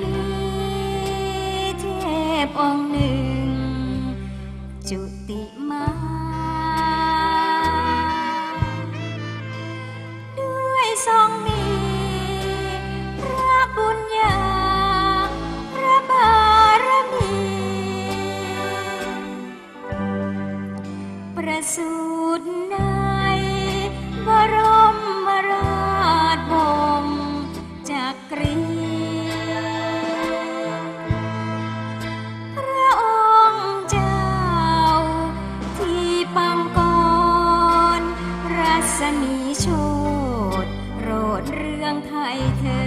มีเทพองค์หนึ่ง จุติมา ด้วยทรงมีพระบุญญาพระบารมีประสู นีโชดโรดเรื่องไทยเธอ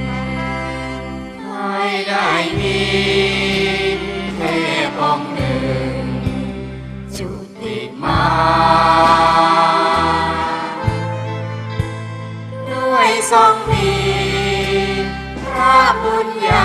ไม่ได้มีเทพองค์หนึ่งจุติมาด้วยทรงมีพระบุญญา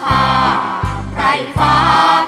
ผ้าไรฟ้าประ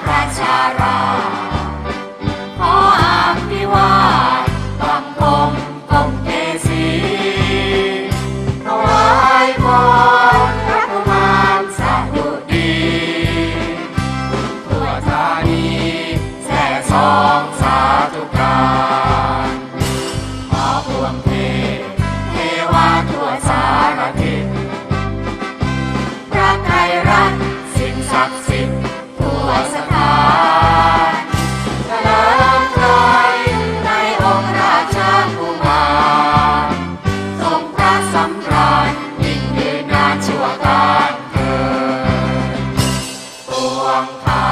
ชา วงข้า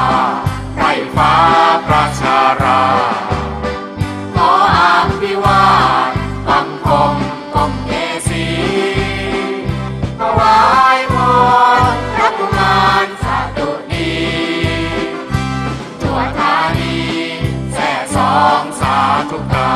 ไรฟ้าประชาราขออาภิวาทบังคมกงเกษีถวายพรพระกุมารสาดุดีทั่วธานีแส่สองสาธุกา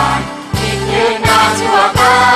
านยิ่งยืนนานชั่วการ